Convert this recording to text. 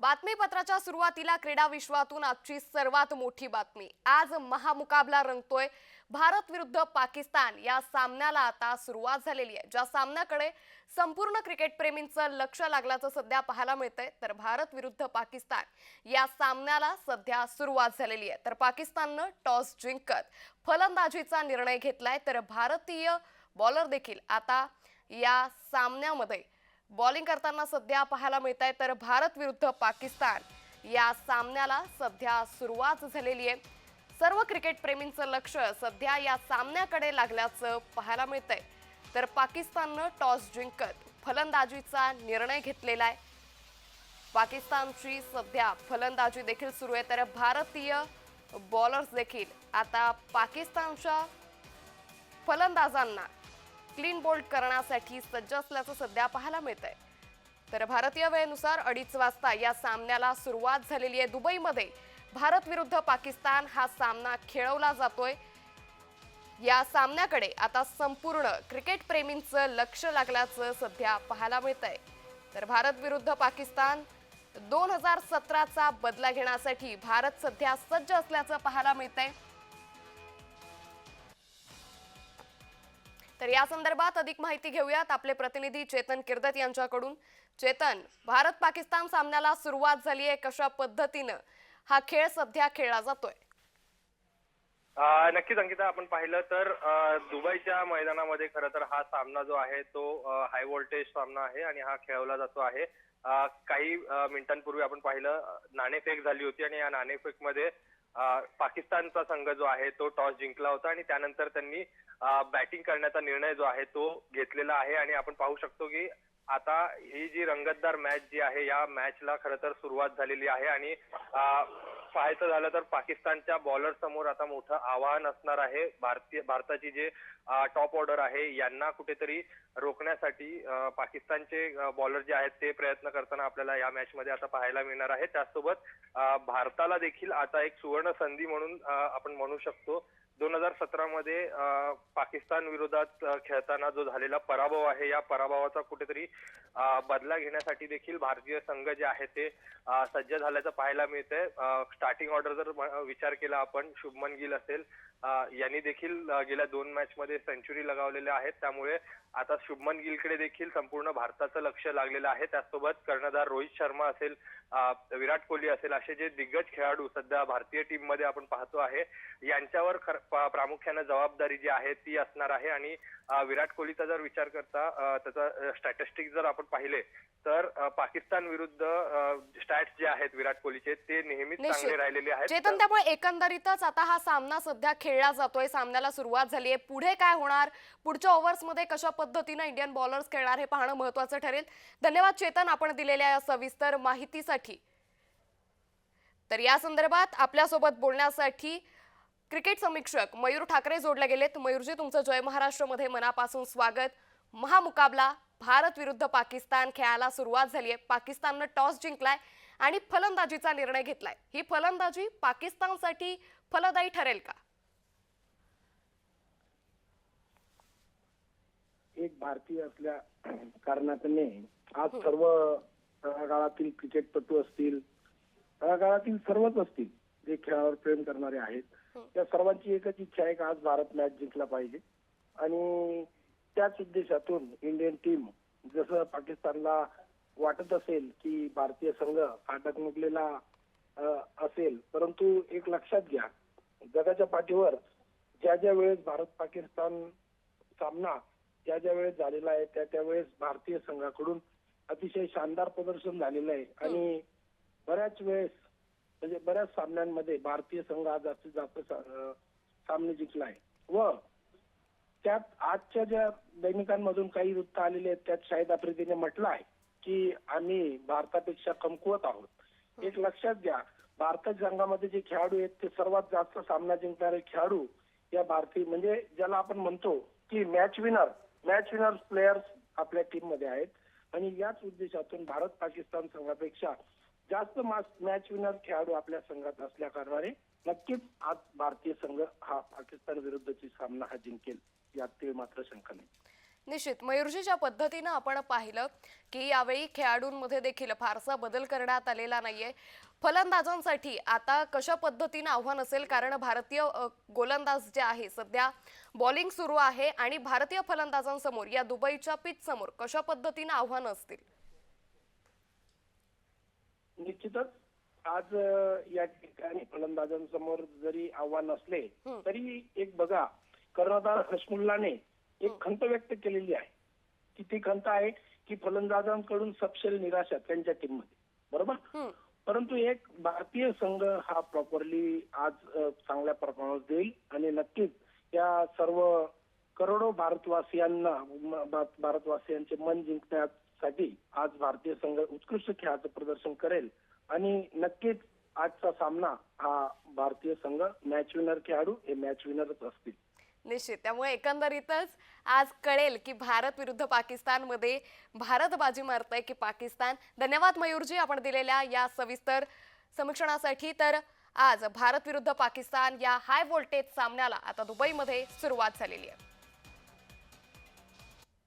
बातमीपत्राच्या सुरुवातीला क्रीडा विश्वातून आजची सर्वात मोठी बातमी. आज महामुकाबला रंगतोय. भारत विरुद्ध पाकिस्तान या सामन्याला आता सुरुवात झालेली आहे. ज्या सामन्याकडे संपूर्ण क्रिकेटप्रेमींचं लक्ष लागल्याचं सध्या पाहायला मिळतंय तर भारत विरुद्ध पाकिस्तान या सामन्याला सध्या सुरुवात झालेली आहे. तर पाकिस्ताननं टॉस जिंकत फलंदाजीचा निर्णय घेतलाय तर भारतीय बॉलर देखील आता या सामन्यामध्ये बॉलिंग करताना सध्या पाहायला मिळत आहे तर भारत विरुद्ध पाकिस्तान. या सामन्याला सध्या सुरुवात झालेली आहे. सर्व क्रिकेटप्रेमींचं लक्ष सध्या या सामन्याकडे लागल्याचं पाहायला मिळत आहे तर पाकिस्ताननं टॉस जिंकत फलंदाजीचा निर्णय घेतलेला आहे. पाकिस्तानची सध्या फलंदाजी देखील सुरू आहे. तर भारतीय बॉलर्स देखील आता पाकिस्तानच्या फलंदाजांना क्लीन बोल्ड करण्यासाठी सज्ज असल्याचं सध्या पाहायला मिळत आहे तर भारतीय वेळेनुसार अडीच वाजता या सामन्याला सुरुवात झालेली आहे दुबईमध्ये. भारत विरुद्ध पाकिस्तान हा सामना खेळवला जातोय. या सामन्याकडे आता संपूर्ण क्रिकेट प्रेमींचं लक्ष लागल्याचं सध्या पाहायला मिळत आहे तर भारत विरुद्ध पाकिस्तान दोन हजार सतराचा बदला घेण्यासाठी भारत सध्या सज्ज असल्याचं पाहायला मिळत आहे तर या संदर्भात अधिक माहिती घेऊयात आपले प्रतिनिधी चेतन किर्दत यांच्याकडून. चेतन भारत पाकिस्तान सामन्याला सुरुवात झाली आहे कशा पद्धतीनं? हा खेळ सध्या खेळला जातोय. नक्की नक्कीच अंकिता आपण पाहिलं तर दुबईच्या मैदानामध्ये खरं तर हा सामना जो आहे तो हाय व्होल्टेज सामना आहे आणि हा खेळवला जातो आहे. काही मिनिटांपूर्वी आपण पाहिलं नाणेफेक झाली होती आणि या नाणेफेकमध्ये मध्ये पाकिस्तानचा संघ जो आहे तो टॉस जिंकला होता आणि त्यानंतर त्यांनी बॅटिंग करण्याचा निर्णय जो आहे तो घेतलेला आहे आणि आपण पाहू शकतो की आता ही जी रंगतदार मॅच जी आहे या मॅचला खरं तर सुरुवात झालेली आहे आणि पाहायचं झालं तर पाकिस्तानच्या बॉलर समोर आता मोठं आव्हान असणार आहे. भारतीय भारताची जे टॉप ऑर्डर आहे यांना कुठेतरी रोखण्यासाठी पाकिस्तानचे बॉलर जे आहेत ते प्रयत्न करताना आपल्याला या मॅच मध्ये आता पाहायला मिळणार आहे. त्याचसोबत भारताला देखील आता एक सुवर्ण संधी म्हणून आपण म्हणू शकतो. दोन हजार सतरामध्ये पाकिस्तान विरोधात खेळताना जो झालेला पराभव आहे या पराभवाचा कुठेतरी बदला घेण्यासाठी देखील भारतीय संघ जे आहे ते सज्ज झाल्याचं पाहायला मिळतंय. स्टार्टिंग ऑर्डर जर म- विचार केला आपण शुभमन गिल असेल यांनी देखील गेल्या दोन मॅच मध्ये सेंचुरी लगावलेल्या आहेत. त्यामुळे आता शुभमन गिलकडे देखील संपूर्ण भारताचं लक्ष लागलेलं आहे. त्याचसोबत कर्णधार रोहित शर्मा असेल विराट कोहली असेल असे जे दिग्गज खेळाडू सध्या भारतीय टीममध्ये आपण पाहतो आहे यांच्यावर खर- प्रामुख्याने जबाबदारी जी आहे ती असणार आहे. आणि विराट कोहलीचा जर विचार करता त्याचा स्टॅटिस्टिक जर आपण पाहिले तर पाकिस्तान विरुद्ध स्टॅट्स जे आहेत विराट कोहलीचे ते नेहमीच. चांगले राहिलेले आहेत. चेतन त्यामुळे एकंदरीतच आता हा सामना सध्या खेळला जातोय सामन्याला सुरुवात झाली आहे. पुढे काय होणार? पुढच्या ओव्हर्समध्ये कशा पद्धतीनं इंडियन बॉलर्स खेळणार हे पाहणं महत्वाचं ठरेल. धन्यवाद चेतन आपण दिलेल्या या सविस्तर माहितीसाठी. तर या संदर्भात आपल्यासोबत बोलण्यासाठी क्रिकेट समीक्षक मयूर ठाकरे जोडले गेलेत. मयूरजी तुमचं जय महाराष्ट्रमध्ये मनापासून स्वागत. महामुकाबला भारत विरुद्ध पाकिस्तान खेळायला सुरुवात झाली आहे. पाकिस्ताननं टॉस जिंकलाय आणि फलंदाजीचा निर्णय घेतलाय. ही फलंदाजी पाकिस्तानसाठी फलदायी ठरेल का? एक भारतीय असल्या कारणाने आज सर्व तळागाळातील क्रिकेटपटू असतील तळागाळातील सर्वच असतील जे खेळावर प्रेम करणारे आहेत. त्या सर्वांची एकच इच्छा आहे की आज भारत मॅच जिंकला पाहिजे. आणि त्याच उद्देशातून इंडियन टीम जसं पाकिस्तानला वाटत असेल की भारतीय संघ अ, असेल परंतु एक लक्षात घ्या जगाच्या पाठीवर ज्या ज्या वेळेस भारत पाकिस्तान सामना ज्या ज्या वेळेस झालेला आहे त्या त्या वेळेस भारतीय संघाकडून अतिशय शानदार प्रदर्शन झालेलं आहे. आणि बऱ्याच वेळेस म्हणजे बऱ्याच सामन्यांमध्ये भारतीय संघ हा जास्तीत जास्त सामने जिंकलाय. व त्यात आजच्या ज्या दैनिकांमधून काही वृत्त आलेले आहेत त्यात शाहिद आफ्रिदीने म्हटलं आहे की आम्ही भारतापेक्षा कमकुवत आहोत. एक लक्षात घ्या भारताच्या संघामध्ये जे खेळाडू आहेत ते सर्वात जास्त सामना जिंकणारे खेळाडू या भारतीय म्हणजे ज्याला आपण म्हणतो की match winner match winner players आपल्या टीममध्ये आहेत. आणि याच उद्देशातून भारत पाकिस्तान संघापेक्षा जास्त मॅच विनर खेळाडू आपल्या संघात असल्या कारणाने नक्कीच आज भारतीय संघ हा पाकिस्तान विरुद्धची सामना हा जिंकेल यात ते मात्र शंका नाही. निश्चित. मयूरजी ज्या पद्धतीनं आपण पाहिलं की यावेळी खेळाडूंमध्ये देखील फारसा बदल करण्यात आलेला नाहीये. फलंदाजांसाठी आता कशा पद्धतीनं आव्हान असेल? कारण भारतीय गोलंदाज जे आहे सध्या बॉलिंग सुरू आहे आणि भारतीय फलंदाजांसमोर या दुबईच्या पिच समोर कशा पद्धतीनं आव्हानं असतील? निश्चितच आज या ठिकाणी फलंदाजांसमोर जरी आव्हान असले. तरी एक बघा कर्णधार हसमुल्लाने एक खंत व्यक्त केलेली आहे. की ती खंत आहे की फलंदाजांकडून सपशेल निराशा त्यांच्या टीममध्ये बरोबर परंतु एक भारतीय संघ हा प्रॉपरली आज चांगल्या परफॉर्मन्स देईल आणि नक्कीच या सर्व करोडो भारतवासियांना भारतवासियांचे मन जिंकण्यासाठी आज भारतीय संघ उत्कृष्ट खेळाचं प्रदर्शन करेल. आणि नक्कीच आजचा सामना हा भारतीय संघ मॅच विनर खेळाडू हे मॅच विनरच असतील. निश्चित. त्यामुळे एकंदरीतच आज कळेल की भारत विरुद्ध पाकिस्तानमध्ये भारत बाजी मारतंय की पाकिस्तान. धन्यवाद मयूरजी आपण दिलेल्या या सविस्तर समीक्षणासाठी. तर आज भारत विरुद्ध पाकिस्तान या हाय व्होल्टेज सामन्याला आता दुबईमध्ये सुरुवात झालेली आहे.